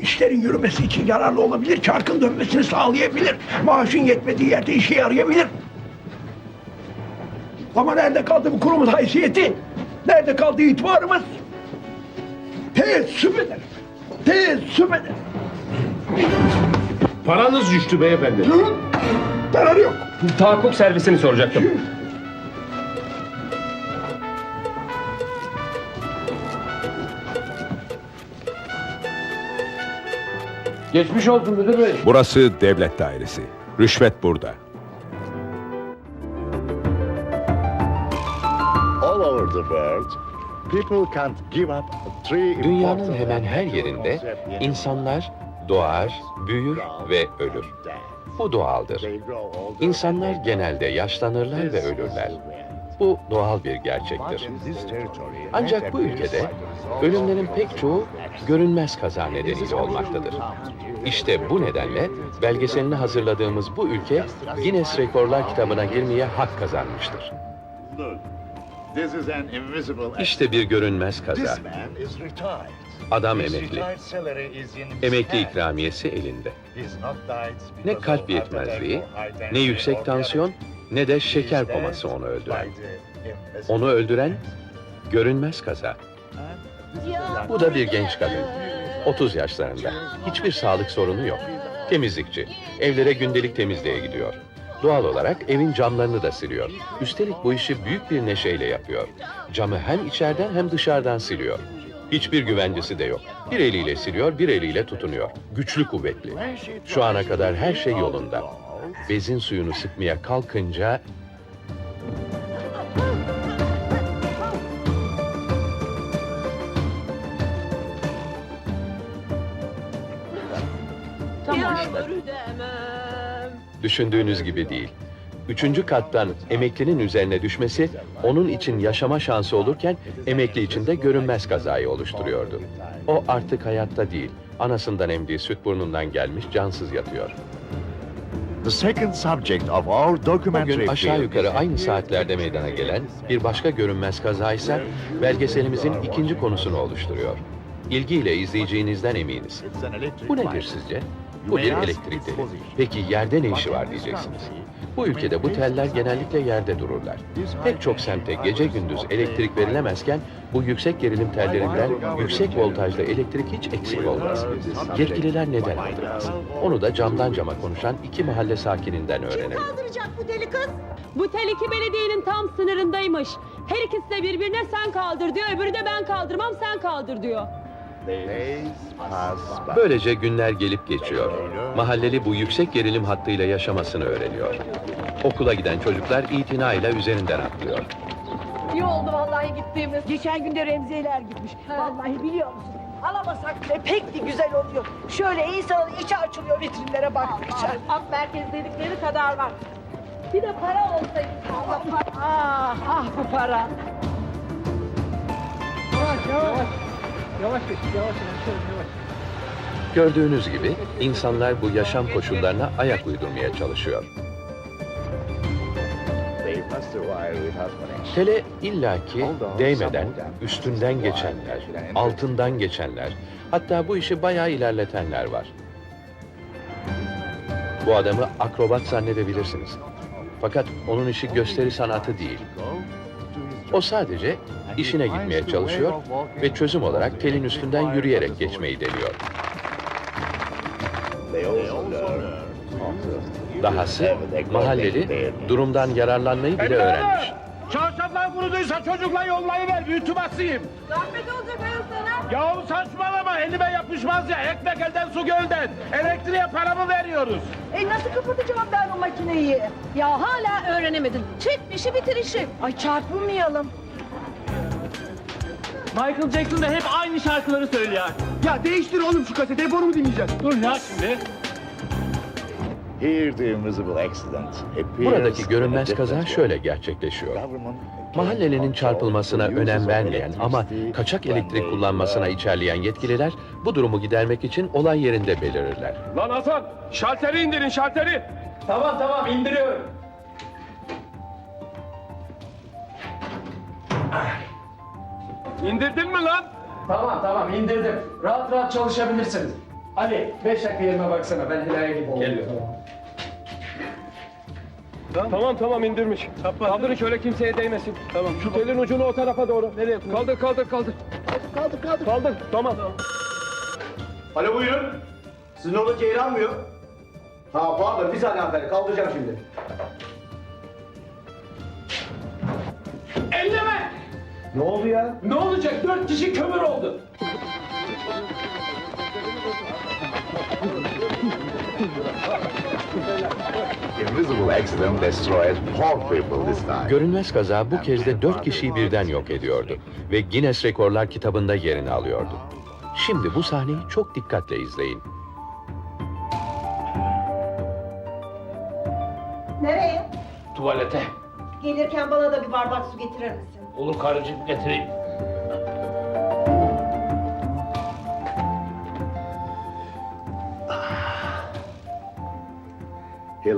Bu işlerin yürümesi için yararlı olabilir, çarkın dönmesini sağlayabilir. Maaşın yetmediği yerde işe yarayabilir. Ama nerede kaldı bu kurumun haysiyeti? Nerede kaldı itibarımız? Teessüp ederim. Teessüp ederim. Paranız düştü beyefendi. Zararı yok. Tahakkuk servisini soracaktım. Geçmiş olsun müdür bey. Burası devlet dairesi. Rüşvet burada. all over the world, people can't give up three Dünyanın hemen her yerinde insanlar doğar, büyür ve ölür. Bu doğaldır. İnsanlar genelde yaşlanırlar ve ölürler. Bu doğal bir gerçektir. Ancak bu ülkede ölümlerin pek çoğu görünmez kaza nedeniyle olmaktadır. İşte bu nedenle belgeselini hazırladığımız bu ülke Guinness Rekorlar kitabına girmeye hak kazanmıştır. İşte bir görünmez kaza. Adam emekli. Emekli ikramiyesi elinde. Ne kalp yetmezliği, ne yüksek tansiyon, ne de şeker koması onu öldüren. Onu öldüren görünmez kaza. Bu da bir genç kadın. 30 yaşlarında. Hiçbir sağlık sorunu yok. Temizlikçi. Evlere gündelik temizliğe gidiyor. Doğal olarak evin camlarını da siliyor. Üstelik bu işi büyük bir neşeyle yapıyor. Camı hem içeriden hem dışarıdan siliyor. Hiçbir güvencesi de yok. Bir eliyle siliyor, bir eliyle tutunuyor. Güçlü kuvvetli. Şu ana kadar her şey yolunda. Bezin suyunu sıkmaya kalkınca Demem. Düşündüğünüz gibi değil. Üçüncü kattan emeklinin üzerine düşmesi onun için yaşama şansı olurken emekli için de görünmez kazayı oluşturuyordu. O artık hayatta değil, anasından emdiği süt burnundan gelmiş cansız yatıyor. The second subject of our documentary Bugün aşağı yukarı aynı saatlerde meydana gelen bir başka görünmez kaza ise belgeselimizin ikinci konusunu oluşturuyor. İlgiyle izleyeceğinizden eminiz. Bu nedir sizce? Bu bir elektrik teli. Peki yerde ne işi var diyeceksiniz. Bu ülkede bu teller genellikle yerde dururlar. Pek çok semte gece gündüz elektrik verilemezken bu yüksek gerilim tellerinden yüksek voltajlı elektrik hiç eksik olmaz. Yetkililer neden aldırmaz? Onu da camdan cama konuşan iki mahalle sakininden öğrenelim. Kaldıracak bu deli kız. Bu tel iki belediyenin tam sınırındaymış. Her ikisi de birbirine sen kaldır diyor, öbürü de ben kaldırmam sen kaldır diyor. Böylece günler gelip geçiyor. Mahalleli bu yüksek gerilim hattıyla yaşamasını öğreniyor. Okula giden çocuklar itinayla üzerinden atlıyor. İyi oldu vallahi gittiğimiz. Geçen günde Remziyeler gitmiş. Vallahi biliyor musun? Alamasak bile pek de güzel oluyor. Şöyle insanın içi açılıyor vitrinlere baktıkça. Ak merkez dedikleri kadar var. Bir de para olsaydı. Ah ah bu para. Gördüğünüz gibi insanlar bu yaşam koşullarına ayak uydurmaya çalışıyor. Tele illaki değmeden, üstünden geçenler, altından geçenler, hatta bu işi bayağı ilerletenler var. Bu adamı akrobat zannedebilirsiniz. Fakat onun işi gösteri sanatı değil. O sadece işine gitmeye çalışıyor ve çözüm olarak telin üstünden yürüyerek geçmeyi deniyor. Dahası mahalleli durumdan yararlanmayı bile öğrenmiş. Çarşaflar kuruduysa çocukla yollayıver. Büyütü basayım. Zahmet olacak ayol sana. Yahu saçmalama elime yapışmaz ya. Ekmek elden su gölden. Elektriğe paramı veriyoruz. E nasıl kapatacağım ben o makineyi? Ya hala öğrenemedin. Çek işi bitir işi. Ay çarpılmayalım. Michael Jackson da hep aynı şarkıları söylüyor. Ya değiştir oğlum şu kaseti, hep onu mu dinleyeceğiz? Dur ya şimdi. Here the invisible accident appears Buradaki görünmez kaza şöyle gerçekleşiyor. Mahallelinin çarpılmasına önem vermeyen ama kaçak elektrik kullanmasına içerleyen yetkililer bu durumu gidermek için olay yerinde belirirler. Lan Hasan şalteri indirin şalteri. Tamam tamam indiriyorum. İndirdin mi lan? Tamam tamam indirdim. Rahat rahat çalışabilirsiniz. Ali beş dakika yerime baksana ben Hilal'e gidip geliyorum. Tamam tamam indirmiş. Kaldırın şöyle kimseye değmesin. Tamam. Şu telin ucunu o tarafa doğru. Nereye? Kaldır kaldır kaldır. Kaldır kaldır. Kaldır. Tamam. Alo buyurun. Sizin orada Ceylan mı yok? Ha pardon bir saniye hanımefendi kaldıracağım şimdi. Ne oldu ya? Ne olacak? Dört kişi kömür oldu. Görünmez kaza bu kez de dört kişiyi birden yok ediyordu ve Guinness Rekorlar kitabında yerini alıyordu. Şimdi bu sahneyi çok dikkatle izleyin. Nereye? Tuvalete. Gelirken bana da bir bardak su getirir misin? Olur karıcığım getireyim.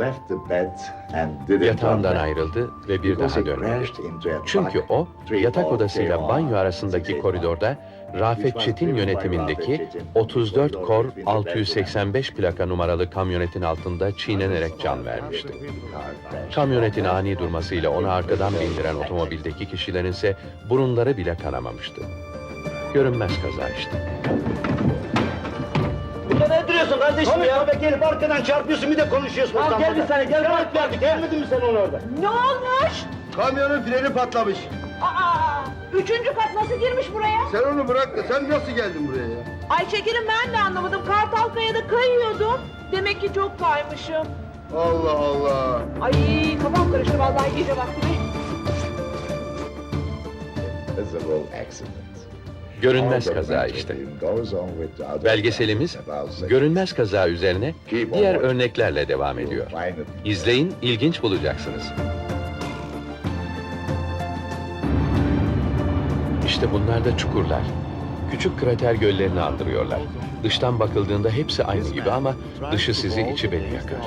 Left the bed and didn't Yatağından ayrıldı ve bir daha dönmedi. Çünkü o yatak odasıyla banyo arasındaki koridorda Rafet Çetin yönetimindeki 34 Kor 685 plaka numaralı kamyonetin altında çiğnenerek can vermişti. Kamyonetin ani durmasıyla onu arkadan bindiren otomobildeki kişilerin ise burunları bile kanamamıştı. Görünmez kaza işte. Duruyorsun kardeşim ya? Abi gelip arkadan çarpıyorsun bir de konuşuyorsun. Al gel bir saniye gel bak verdik. Gelmedin mi sen onu orada? Ne olmuş? Kamyonun freni patlamış. Aa, üçüncü kat nasıl girmiş buraya? Sen onu bırak da sen nasıl geldin buraya ya? Ay şekerim ben de anlamadım. Kartalkaya'da kayıyordum. Demek ki çok kaymışım. Allah Allah. Ay kafam karıştı vallahi gece vakti. Invisible accident. Görünmez kaza işte. Belgeselimiz görünmez kaza üzerine diğer örneklerle devam ediyor. İzleyin, ilginç bulacaksınız. İşte bunlar da çukurlar. Küçük krater göllerini andırıyorlar. Dıştan bakıldığında hepsi aynı gibi ama dışı sizi içi beni yakar.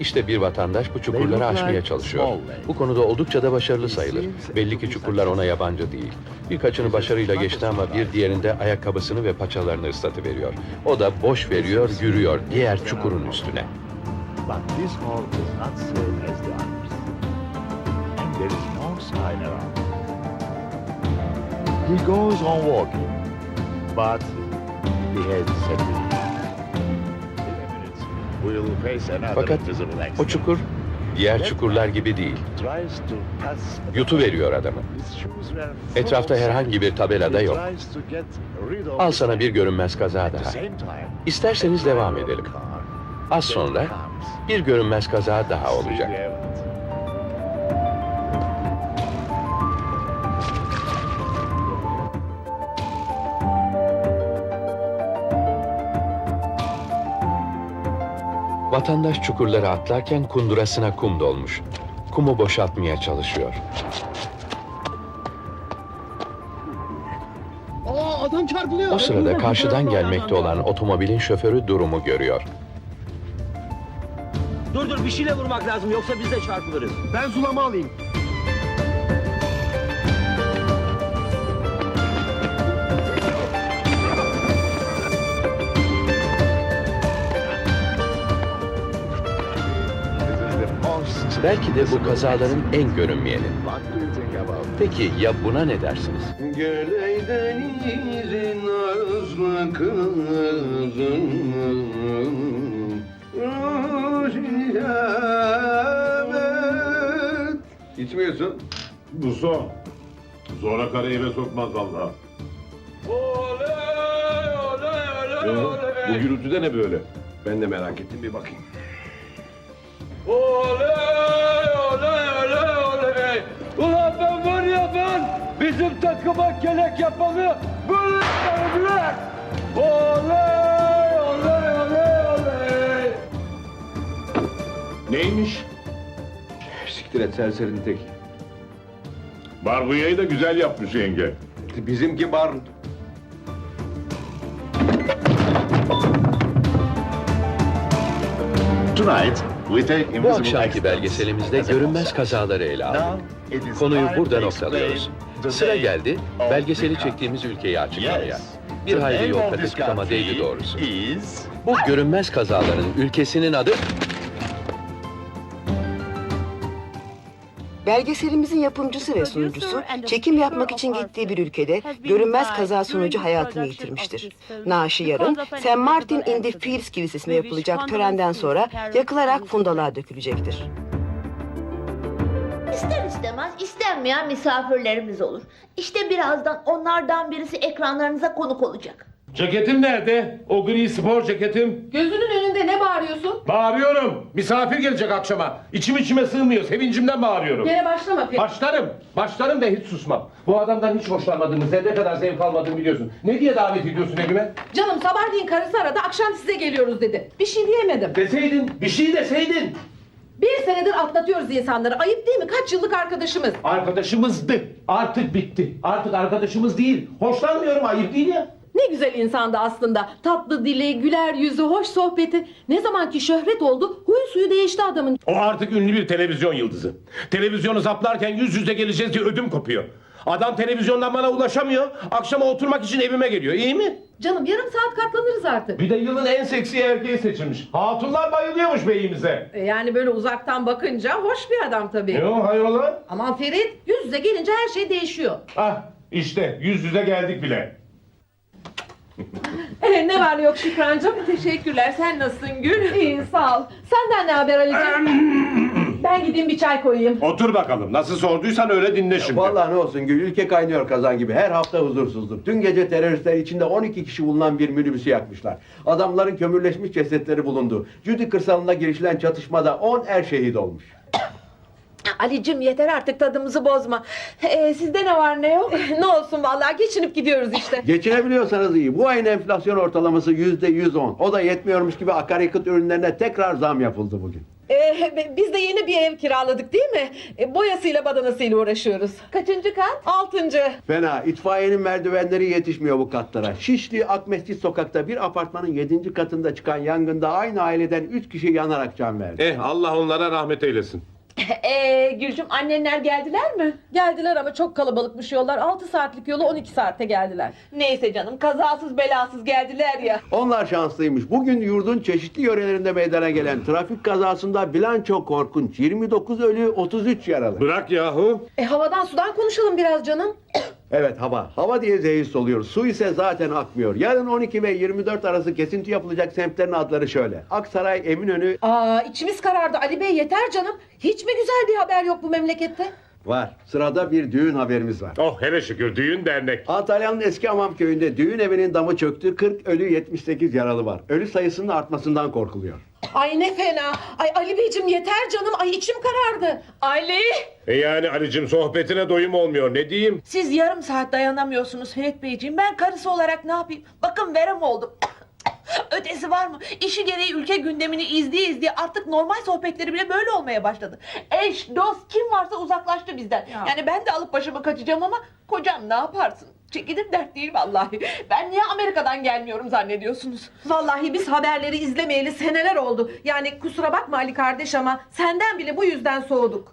İşte bir vatandaş bu çukurları aşmaya çalışıyor. Bu konuda oldukça da başarılı sayılır. Belli ki çukurlar ona yabancı değil. Birkaçını başarıyla geçti ama bir diğerinde ayakkabısını ve paçalarını ıslatıveriyor. O da boş veriyor, yürüyor diğer çukurun üstüne. He goes on walking, but he has settled. Fakat o çukur diğer çukurlar gibi değil. Yutu veriyor adamı. Etrafta herhangi bir tabela da yok. Al sana bir görünmez kaza daha. İsterseniz devam edelim. Az sonra bir görünmez kaza daha olacak. Vatandaş çukurları atlarken kundurasına kum dolmuş. Kumu boşaltmaya çalışıyor. O sırada karşıdan gelmekte olan otomobilin şoförü durumu görüyor. Dur dur bir şeyle vurmak lazım yoksa biz de çarpılırız. Ben sulama alayım. Belki de bu kazaların en görünmeyeni. Peki ya buna ne dersiniz? Kızım İçmiyorsun. Bu son. Zora karı eve sokmaz valla. Bu gürültü de ne böyle? Ben de merak ettim bir bakayım. Bizim takıma kelek yapanı böyle yaparım Oley oley oley oley. Neymiş? Siktir et serserinin tek. Barbuyayı da güzel yapmış yenge. Bizimki bar Tonight, we take Bu invisible akşamki accidents belgeselimizde görünmez kazaları ele aldık. Now, it is Konuyu time burada to noktalıyoruz. explain Sıra day geldi belgeseli çektiğimiz ülkeyi açıklamaya. Bir hayli yol kat ettik ama değdi doğrusu. Bu görünmez kazaların ülkesinin adı... Belgeselimizin yapımcısı ve sunucusu çekim yapmak için gittiği bir ülkede görünmez kaza sonucu hayatını yitirmiştir. Naaşı yarın St. Martin in the Fields Kilisesi'nde yapılacak törenden sonra yakılarak fundalığa dökülecektir. İster istemez istenmeyen misafirlerimiz olur. İşte birazdan onlardan birisi ekranlarınıza konuk olacak. Ceketim nerede? O gri spor ceketim. Gözünün önünde ne bağırıyorsun? Bağırıyorum. Misafir gelecek akşama. İçim içime sığmıyor. Sevincimden bağırıyorum. Gene başlama Ferit. Başlarım. Başlarım ve hiç susmam. Bu adamdan hiç hoşlanmadığımı, zerre kadar zevk almadığımı biliyorsun. Ne diye davet ediyorsun evime? Canım sabahleyin karısı aradı akşam size geliyoruz dedi. Bir şey diyemedim. Deseydin, bir şey deseydin. Bir senedir atlatıyoruz insanları. Ayıp değil mi? Kaç yıllık arkadaşımız. Arkadaşımızdı. Artık bitti. Artık arkadaşımız değil. Hoşlanmıyorum, ayıp değil ya. Ne güzel insandı aslında. Tatlı dili, güler yüzü, hoş sohbeti. Ne zamanki şöhret oldu, huyu suyu değişti adamın. O artık ünlü bir televizyon yıldızı. Televizyonu zaplarken yüz yüze geleceğiz diye ödüm kopuyor. Adam televizyondan bana ulaşamıyor. Akşama oturmak için evime geliyor. İyi mi? Canım yarım saat katlanırız artık. Bir de yılın en seksi erkeği seçilmiş. Hatunlar bayılıyormuş beyimize. E, Yani böyle uzaktan bakınca hoş bir adam tabii. Ne o hayrola? Aman Ferit, yüz yüze gelince her şey değişiyor. Ah işte yüz yüze geldik bile. Ee, ne var ne yok Şükrancığım? Teşekkürler. Sen nasılsın Gül? İyi sağ ol. Senden ne haber Ali'ciğim? ben gideyim bir çay koyayım. Otur bakalım. Nasıl sorduysan öyle dinle şimdi. Vallahi ne olsun Gül, ülke kaynıyor kazan gibi. Her hafta huzursuzluk. Dün gece teröristler içinde 12 kişi bulunan bir minibüsü yakmışlar. Adamların kömürleşmiş cesetleri bulundu. Cüdi kırsalına girişilen çatışmada 10 er şehit olmuş. Ali'cim yeter artık tadımızı bozma. Ee, sizde ne var ne yok? ne olsun vallahi geçinip gidiyoruz işte. Geçinebiliyorsanız iyi. Bu ayın enflasyon ortalaması yüzde 110. O da yetmiyormuş gibi akaryakıt ürünlerine tekrar zam yapıldı bugün. Ee, biz de yeni bir ev kiraladık değil mi? Ee, boyasıyla badanasıyla uğraşıyoruz. Kaçıncı kat? Altıncı. Fena. İtfaiyenin merdivenleri yetişmiyor bu katlara. Şişli Akmescit sokakta bir apartmanın 7. katında çıkan yangında aynı aileden 3 kişi yanarak can verdi. Eh Allah onlara rahmet eylesin. Ee, Gülcüm annenler geldiler mi? Geldiler ama çok kalabalıkmış yollar. 6 saatlik yolu 12 saatte geldiler. Neyse canım kazasız belasız geldiler ya. Onlar şanslıymış. Bugün yurdun çeşitli yörelerinde meydana gelen trafik kazasında bilanço korkunç. 29 ölü, 33 yaralı. Bırak yahu. E havadan sudan konuşalım biraz canım. Evet hava. Hava diye zehir soluyor. Su ise zaten akmıyor. Yarın 12 ve 24 arası kesinti yapılacak semtlerin adları şöyle. Aksaray, Eminönü Aa içimiz karardı Ali Bey yeter canım. Hiç mi güzel bir haber yok bu memlekette? var. Sırada bir düğün haberimiz var. Oh hele şükür düğün dernek. Antalya'nın eski Amam köyünde düğün evinin damı çöktü. 40 ölü 78 yaralı var. Ölü sayısının artmasından korkuluyor. Ay ne fena. Ay Ali Beyciğim yeter canım. Ay içim karardı. Ali. E yani Ali'cim sohbetine doyum olmuyor. Ne diyeyim? Siz yarım saat dayanamıyorsunuz Ferit Beyciğim. Ben karısı olarak ne yapayım? Bakın verem oldum. Ötesi var mı? İşi gereği ülke gündemini izleye izleye artık normal sohbetleri bile böyle olmaya başladı. Eş, dost kim varsa uzaklaştı bizden. Yani ben de alıp başımı kaçacağım ama kocam ne yaparsın? Çekilir dert değil vallahi. Ben niye Amerika'dan gelmiyorum zannediyorsunuz? Vallahi biz haberleri izlemeyeli seneler oldu. Yani kusura bakma Ali kardeş ama senden bile bu yüzden soğuduk.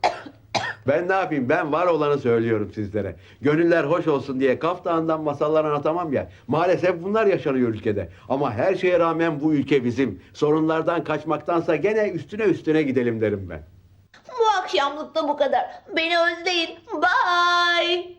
Ben ne yapayım? Ben var olanı söylüyorum sizlere. Gönüller hoş olsun diye kaftağından masallar anlatamam ya. Maalesef bunlar yaşanıyor ülkede. Ama her şeye rağmen bu ülke bizim. Sorunlardan kaçmaktansa gene üstüne üstüne gidelim derim ben. Bu akşamlık da bu kadar. Beni özleyin. Bye.